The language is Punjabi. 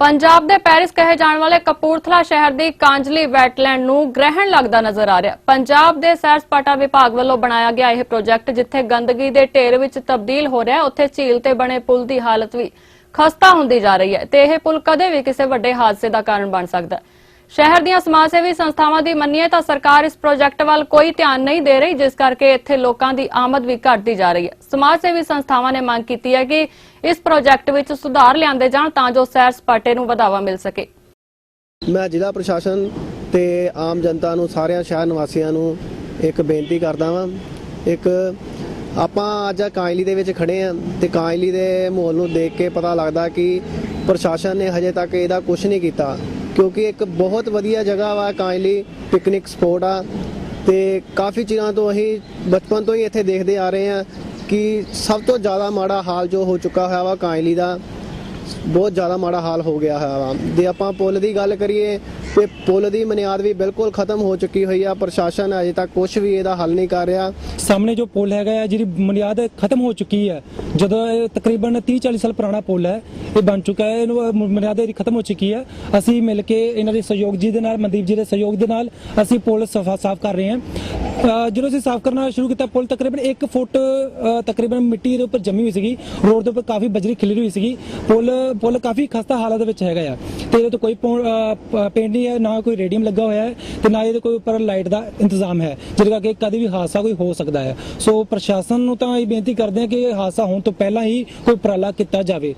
ਪੰਜਾਬ ਦੇ ਪੈਰਿਸ ਕਹੇ ਜਾਣ ਵਾਲੇ ਕਪੂਰਥਲਾ ਸ਼ਹਿਰ ਦੀ ਕਾਂਜਲੀ ਵੈਟਲੈਂਡ ਨੂੰ ਗ੍ਰਹਿਣ ਲੱਗਦਾ ਨਜ਼ਰ ਆ ਰਿਹਾ। ਪੰਜਾਬ ਦੇ ਸੈਰ ਸਪਾਟਾ ਵਿਭਾਗ ਵੱਲੋਂ ਬਣਾਇਆ ਗਿਆ ਇਹ ਪ੍ਰੋਜੈਕਟ, ਜਿੱਥੇ ਗੰਦਗੀ ਦੇ ਢੇਰ ਵਿੱਚ ਤਬਦੀਲ ਹੋ ਰਿਹਾ, ਉੱਥੇ ਝੀਲ ਤੇ ਬਣੇ ਪੁਲ ਦੀ ਹਾਲਤ ਵੀ ਖਸਤਾ ਹੁੰਦੀ ਜਾ ਰਹੀ ਹੈ ਤੇ ਇਹ ਪੁਲ ਕਦੇ ਵੀ ਕਿਸੇ ਵੱਡੇ ਹਾਦਸੇ ਦਾ ਕਾਰਨ ਬਣ ਸਕਦਾ ਹੈ। ਸ਼ਹਿਰ ਦੀਆਂ ਸਮਾਜ ਸੇਵੀ ਸੰਸਥਾਵਾਂ ਦੀ ਮੰਨੀਏ ਤਾਂ ਸਰਕਾਰ ਇਸ ਪ੍ਰੋਜੈਕਟ ਵੱਲ ਕੋਈ ਧਿਆਨ ਨਹੀਂ ਦੇ ਰਹੀ, ਜਿਸ ਕਰਕੇ ਇੱਥੇ ਲੋਕਾਂ ਦੀ ਆਮਦ ਵੀ ਘਟਦੀ ਜਾ ਰਹੀ ਹੈ। ਸਮਾਜ ਸੇਵੀ ਸੰਸਥਾਵਾਂ ਨੇ ਮੰਗ ਕੀਤੀ ਹੈ ਕਿ ਇਸ ਪ੍ਰੋਜੈਕਟ ਵਿੱਚ ਸੁਧਾਰ ਲਿਆਂਦੇ ਜਾਣ ਤਾਂ ਜੋ ਸੈਰ ਸਪਾਟੇ ਨੂੰ ਵਧਾਵਾ ਮਿਲ ਸਕੇ। ਮੈਂ ਜ਼ਿਲ੍ਹਾ ਪ੍ਰਸ਼ਾਸਨ ਤੇ ਆਮ ਜਨਤਾ ਨੂੰ, ਸਾਰਿਆਂ ਸ਼ਹਿਰ ਨਿਵਾਸੀਆਂ ਨੂੰ ਇੱਕ ਬੇਨਤੀ ਕਰਦਾ ਵਾਂ। ਇੱਕ, ਆਪਾਂ ਅੱਜ ਕਾਂਇਲੀ ਦੇ ਵਿੱਚ ਖੜੇ ਆਂ ਤੇ ਕਾਂਇਲੀ ਦੇ ਮਾਹੌਲ ਨੂੰ ਦੇਖ ਕੇ ਪਤਾ ਲੱਗਦਾ ਕਿ ਪ੍ਰਸ਼ਾਸਨ ਨੇ ਹਜੇ ਤੱਕ ਇਹਦਾ ਕੁਝ ਨਹੀਂ ਕੀਤਾ। ਕਿਉਂਕਿ ਇੱਕ ਬਹੁਤ ਵਧੀਆ ਜਗ੍ਹਾ ਵਾ ਕਾਂਇਲੀ ਪਿਕਨਿਕ ਸਪੌਟ ਆ। ਤੇ ਕਾਫੀ ਚਿਰਾਂ ਤੋਂ ਅਸੀਂ ਬਚਪਨ ਤੋਂ ਹੀ ਇੱਥੇ ਦੇਖਦੇ ਆ ਰਹੇ ਹਾਂ ਕਿ ਸਭ ਤੋਂ ਜ਼ਿਆਦਾ ਮਾੜਾ ਹਾਲ ਜੋ ਹੋ ਚੁੱਕਾ ਹੋਇਆ ਵਾ ਕਾਂਇਲੀ ਦਾ। ਬਹੁਤ ਜ਼ਿਆਦਾ ਮਾੜਾ ਹਾਲ ਹੋ ਗਿਆ ਹੈ। ਜੇ ਆਪਾਂ ਪੁਲ ਦੀ ਗੱਲ ਕਰੀਏ, ਤੇ ਪੁਲ ਦੀ ਬੁਨਿਆਦ ਵੀ ਬਿਲਕੁਲ ਖਤਮ ਹੋ ਚੁੱਕੀ ਹੋਈ ਆ। ਪ੍ਰਸ਼ਾਸਨ ਅਜੇ ਤੱਕ ਕੁਝ ਵੀ ਇਹਦਾ ਹੱਲ ਨਹੀਂ ਕਰ ਰਿਹਾ। ਸਾਹਮਣੇ ਜੋ ਪੁਲ ਹੈਗਾ ਹੈ ਜਿਹਦੀ ਬੁਨਿਆਦ ਖਤਮ ਹੋ ਚੁੱਕੀ ਹੈ। ਜਦੋਂ ਇਹ ਤਕਰੀਬਨ 30 40 ਸਾਲ ਪੁਰਾਣਾ ਪੁਲ ਹੈ, ਇਹ ਬਣ ਚੁੱਕਾ ਹੈ। ਇਹਨੂੰ ਬੁਨਿਆਦ ਇਹਦੀ ਖਤਮ ਹੋ ਚੁੱਕੀ ਹੈ। ਅਸੀਂ ਮਿਲ ਕੇ ਇਹਨਾਂ ਦੇ ਸਹਿਯੋਗ ਜੀ ਦੇ ਨਾਲ, ਮਨਦੀਪ ਜੀ ਦੇ ਸਹਿਯੋਗ ਦੇ ਨਾਲ ਅਸੀਂ ਪੁਲ ਸਫਾ ਸਾਫ਼ ਕਰ ਰਹੇ ਹਾਂ। ਜਦੋਂ ਅਸੀਂ ਸਾਫ਼ ਕਰਨਾ ਸ਼ੁਰੂ ਕੀਤਾ ਪੁਲ ਤਕਰੀਬਨ 1 ਫੁੱਟ ਤਕਰੀਬਨ ਮਿੱਟੀ ਦੇ ਉੱਪਰ ਜੰਮੀ ਹੋਈ ਸੀਗੀ। ਰੋਡ ਦੇ ਉੱਪਰ ਕਾਫੀ ਬਜਰੀ ਖਿਲਰੀ ਹੋਈ ਸੀਗੀ। ਪੁਲ ਪੁਲ ਕਾਫੀ ਖਸਤਾ ਹਾਲਤ ਵਿੱਚ ਹੈਗਾ ਆ। ਤੇ ਇਹਦੇ ਤੋਂ ਕੋਈ ਪੇਂਟ ਨਹੀਂ ਹੈ, ਨਾ ਕੋਈ ਰੇਡੀਅਮ ਲੱਗਾ ਹੋਇਆ ਹੈ ਤੇ ਨਾ ਇਹਦੇ ਕੋਈ ਉੱਪਰ ਲਾਈਟ ਦਾ ਇੰਤਜ਼ਾਮ ਹੈ, ਜਿਹਦੇ ਕਰਕੇ ਕਦੇ ਵੀ ਹਾਦਸਾ ਕੋਈ ਹੋ ਸਕਦਾ ਹੈ। ਸੋ ਪ੍ਰਸ਼ਾਸਨ ਨੂੰ ਤਾਂ ਇਹ ਬੇਨਤੀ ਕਰਦੇ ਹਾਂ ਕਿ ਹਾਦਸਾ ਹੋਣ ਤੋਂ ਪਹਿਲਾਂ ਹੀ ਕੋਈ ਉਪਰਾਲਾ ਕੀਤਾ ਜਾਵੇ।